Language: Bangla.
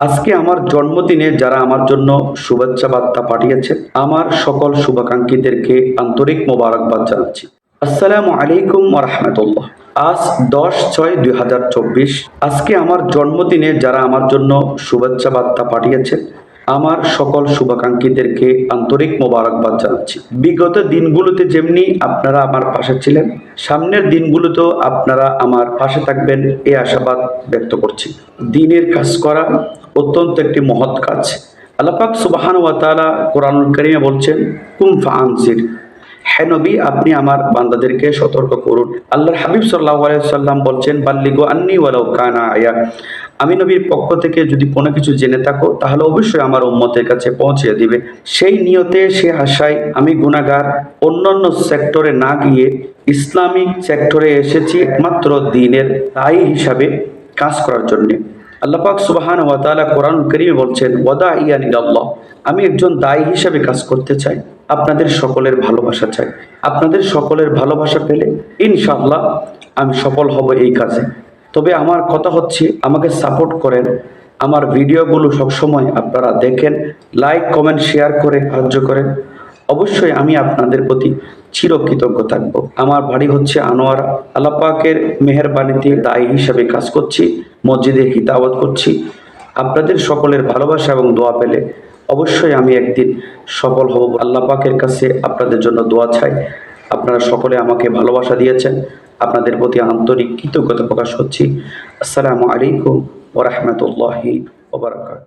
আজকে আমার জন্মদিনে যারা আমার জন্য শুভেচ্ছা বার্তা পাঠিয়েছেন আমার সকল শুভাকাঙ্ক্ষীদেরকে আন্তরিক মোবারকবাদ জানাচ্ছি। আসসালামু আলাইকুম রহমতুল্লাহ। আজ দশ ছয় দুই হাজার চব্বিশ। আজকে আমার জন্মদিনে যারা আমার জন্য শুভেচ্ছা বার্তা পাঠিয়েছেন আমার সকল শুভাকাঙ্ক্ষীদেরকে আন্তরিক মোবারকবাদ জানাচ্ছি। বিগত দিনগুলোতে যেমনি আপনারা আমার পাশে ছিলেন, সামনের দিনগুলোতেও আপনারা আমার পাশে থাকবেন এই আশাবাদ ব্যক্ত করছি। দিনের কাজ করা অত্যন্ত একটি মহৎ কাজ। আল্লাপাক সুবাহান ওয়াতালা কোরআনুল করিমে বলছেন, কুম ফানসির হ্যাঁ নবী, আপনি আমার বান্দাদেরকে সতর্ক করুন। আল্লাহর হাবিব সাল্লাহ সাল্লাম বলছেন, বাল্লিগো আন্নি ওয়ালাউ কানা আয়া আমি নবীর পক্ষ থেকে যদি কোনো কিছু জেনে থাকো, তাহলে অবশ্যই আমার উম্মতের কাছে পৌঁছে দিবে। সেই নিয়তে, সে আশায় আমি গুণাগার অন্যান্য সেক্টরে না গিয়ে ইসলামিক সেক্টরে এসেছি একমাত্র দিনের দায়ী হিসাবে কাজ করার জন্যে। আল্লাপাক সুবাহান ওয়া তাআলা কোরআন করিমে বলছেন ওয়াদা ইয়ানি আল্লাহ আমি একজন দায়ী হিসাবে কাজ করতে চাই, আপনাদের সকলের ভালোবাসা চাই। আপনাদের সকলের ভালোবাসা পেলে ইনশাআল্লাহ আমি সফল হব এই কাজে। তবে আমার কথা হচ্ছে, আমাকে সাপোর্ট করেন। আমার ভিডিওগুলো সবসময় আপনারা দেখেন, লাইক, কমেন্ট, শেয়ার করে সাহায্য করেন। অবশ্যই আমি আপনাদের প্রতি চিরকৃতজ্ঞ থাকব। আমার বাড়ি হচ্ছে আনোয়ার। আল্লাপাকের মেহরবানিতে দায়ী হিসাবে কাজ করছি, মসজিদে হিতাবত করছি। আপনাদের সকলের ভালোবাসা এবং দোয়া পেলে অবশ্যই আমি একদিন সফল হব। আল্লাহ পাকের কাছে আপনাদের জন্য দোয়া চাই। আপনারা সকলে আমাকে ভালোবাসা দিয়েছেন। আপনাদের প্রতি আন্তরিক কৃতজ্ঞতা প্রকাশ করছি। আসসালামু আলাইকুম ওরহমতুল্লাহি ওবরাকাত